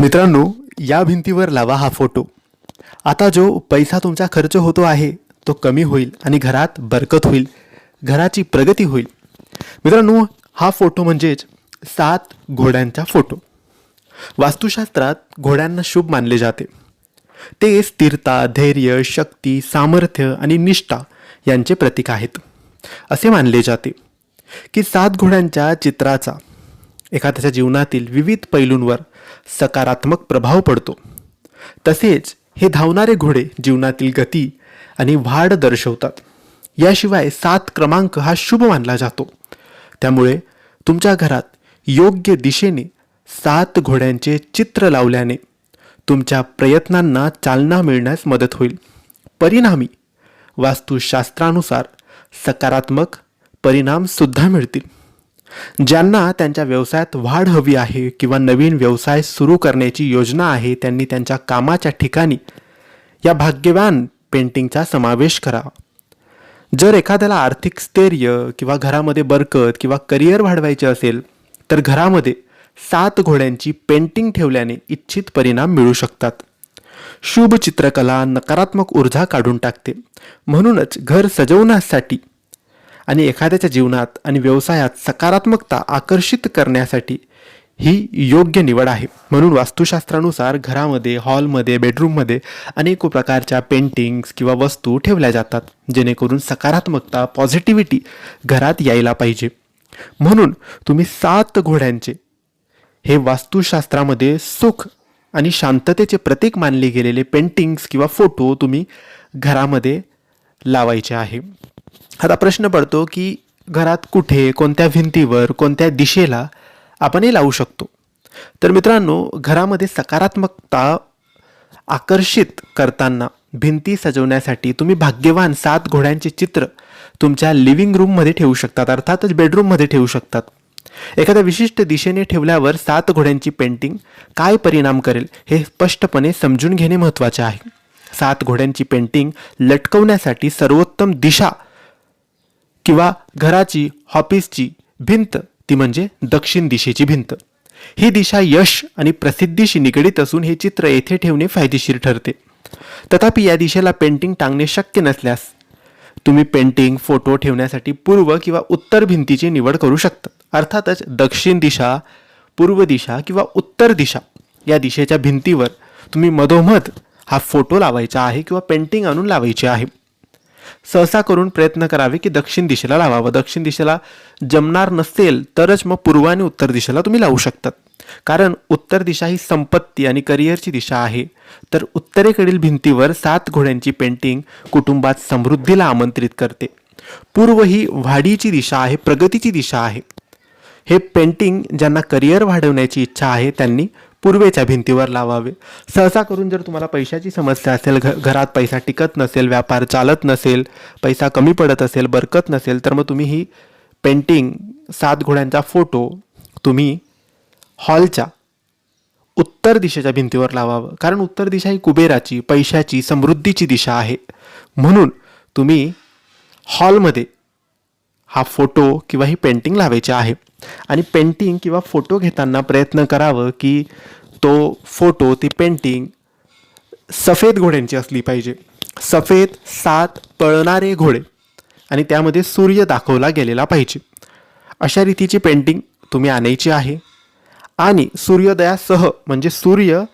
मित्रांनो या भिंतीवर लावा हा फोटो. आता जो पैसा तुमचा खर्च होतो आहे तो कमी होईल आणि घरात बरकत होईल. घराची प्रगती होईल. मित्रांनो हा फोटो म्हणजेच सात घोड्यांचा फोटो. वास्तुशास्त्रात घोड्यांना शुभ मानले जाते. ते स्थिरता धैर्य शक्ती सामर्थ्य आणि निष्ठा यांचे प्रतीक आहेत. असे मानले जाते की सात घोड्यांच्या चित्राचा एखाद्याच्या जीवनातील विविध पैलूंवर सकारात्मक प्रभाव पडतो. तसेच हे धावणारे घोडे जीवनातील गती आणि वाढ दर्शवतात. याशिवाय सात क्रमांक हा शुभ मानला जातो. त्यामुळे तुमच्या घरात योग्य दिशेने सात घोड्यांचे चित्र लावल्याने तुमच्या प्रयत्नांना चालना मिळण्यास मदत होईल. परिणामी वास्तुशास्त्रानुसार सकारात्मक परिणामसुद्धा मिळतील. ज्यांना त्यांच्या व्यवसायात वाढ हवी आहे किंवा नवीन व्यवसाय सुरू करण्याची योजना आहे त्यांनी त्यांच्या कामाच्या ठिकाणी या भाग्यवान पेंटिंगचा समावेश करावा जर एखाद्याला आर्थिक स्थैर्य किंवा घरामध्ये बरकत किंवा करिअर वाढवायचे असेल तर घरामध्ये सात घोड्यांची पेंटिंग ठेवल्याने इच्छित परिणाम मिळू शकतात. शुभ चित्रकला नकारात्मक ऊर्जा काढून टाकते. म्हणूनच घर सजवण्यासाठी आणि एखाद्याच्या जीवनात आणि व्यवसायात सकारात्मकता आकर्षित करण्यासाठी ही योग्य निवड आहे. म्हणून वास्तुशास्त्रानुसार घरामध्ये हॉलमध्ये बेडरूममध्ये अनेक प्रकारच्या पेंटिंग्स किंवा वस्तू ठेवल्या जातात जेणेकरून सकारात्मकता पॉझिटिव्हिटी घरात यायला पाहिजे. म्हणून तुम्ही सात घोड्यांचे हे वास्तुशास्त्रामध्ये सुख आणि शांततेचे प्रतीक मानले गेलेले पेंटिंग्स किंवा फोटो तुम्ही घरामध्ये लावायचे आहे. आता प्रश्न पडतो की घरात कुठे कोणत्या भिंतीवर कोणत्या दिशेला आपण हे लावू शकतो. तर मित्रांनो घरामध्ये सकारात्मकता आकर्षित करताना भिंती सजवण्यासाठी तुम्ही भाग्यवान सात घोड्यांचे चित्र तुमच्या लिव्हिंग रूममध्ये ठेवू शकतात अर्थातच बेडरूममध्ये ठेवू शकतात. एखाद्या विशिष्ट दिशेने ठेवल्यावर सात घोड्यांची पेंटिंग काय परिणाम करेल हे स्पष्टपणे समजून घेणे महत्त्वाचे आहे. सात घोड्यांची पेंटिंग लटकवण्यासाठी सर्वोत्तम दिशा किंवा घराची ऑफिसची भिंत ती म्हणजे दक्षिण दिशेची भिंत. ही दिशा यश आणि प्रसिद्धीशी निगडीत असून हे चित्र येथे ठेवणे फायदेशीर ठरते. तथापि या दिशेला पेंटिंग टांगणे शक्य नसल्यास तुम्ही पेंटिंग फोटो ठेवण्यासाठी पूर्व किंवा उत्तर भिंतीची निवड करू शकता. अर्थातच दक्षिण दिशा पूर्व दिशा किंवा उत्तर दिशा या दिशेच्या भिंतीवर तुम्ही मधोमध हा फोटो लावायचा आहे किंवा पेंटिंग आणून लावायची आहे. सहसा करून प्रयत्न करावे की दक्षिण दिशेला लावावं. दक्षिण दिशेला जमणार नसेल तरच मग पूर्व आणि उत्तर दिशेला तुम्ही लावू शकतात. कारण उत्तर दिशा ही संपत्ती आणि करिअरची दिशा आहे. तर उत्तरेकडील भिंतीवर सात घोड्यांची पेंटिंग कुटुंबात समृद्धीला आमंत्रित करते. पूर्व ही वाढीची दिशा आहे प्रगतीची दिशा आहे. हे पेंटिंग ज्यांना करिअर वाढवण्याची इच्छा आहे त्यांनी पूर्वेच्या भिंतीवर लावावे. सहसा करून जर तुम्हाला पैशाची समस्या असेल घ घरात पैसा टिकत नसेल व्यापार चालत नसेल पैसा कमी पडत असेल बरकत नसेल तर मग तुम्ही ही पेंटिंग सात घोड्यांचा फोटो तुम्ही हॉलच्या उत्तर दिशेच्या भिंतीवर लावावं. कारण उत्तर दिशा ही कुबेराची पैशाची समृद्धीची दिशा आहे. म्हणून तुम्ही हॉलमध्ये हा फोटो किंवा ही पेंटिंग लावायची आहे. आणि पेंटिंग किंवा फोटो घेताना प्रयत्न करावं की तो फोटो ती पेंटिंग सफेद घोड्यांची असली पाहिजे. सफेद सात पळणारे घोडे. आणि त्यामध्ये सूर्य दाखवला गेलेला पाहिजे. अशा रीतीची पेंटिंग तुम्ही आणायची आहे. आणि सूर्योदयासह म्हणजे सूर्य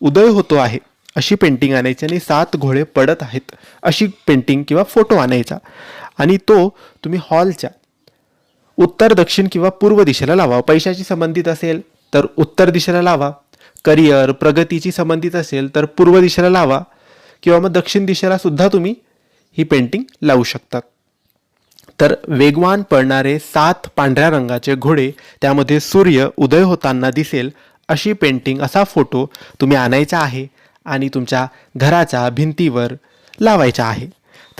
उदय होतो आहे. अशी पेंटिंग आणायची आणि सात घोडे पडत आहेत अशी पेंटिंग किंवा फोटो आणायचा. आणि तो तुम्ही हॉलच्या उत्तर दक्षिण किंवा पूर्व दिशेला लावा. पैशाशी संबंधित असेल तर उत्तर दिशेला लावा. करिअर प्रगतीची संबंधित असेल तर पूर्व दिशेला लावा. किंवा मग दक्षिण दिशेला सुद्धा तुम्ही ही पेंटिंग लावू शकतात तर वेगवान पडणारे सात पांढऱ्या रंगाचे घोडे त्यामध्ये सूर्य उदय होताना दिसेल अशी पेंटिंग असा फोटो तुम्ही आणायचा आहे. आणि तुमच्या घराच्या भिंतीवर लावायचा आहे.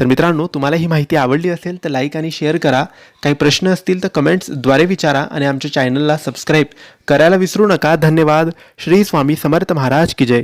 तर मित्रांनो तुम्हाला ही माहिती आवडली असेल तर लाईक आणि शेअर करा. काही प्रश्न असतील तर कमेंट्सद्वारे विचारा आणि आमच्या चॅनलला सबस्क्राईब करायला विसरू नका. धन्यवाद. श्री स्वामी समर्थ महाराज की जय.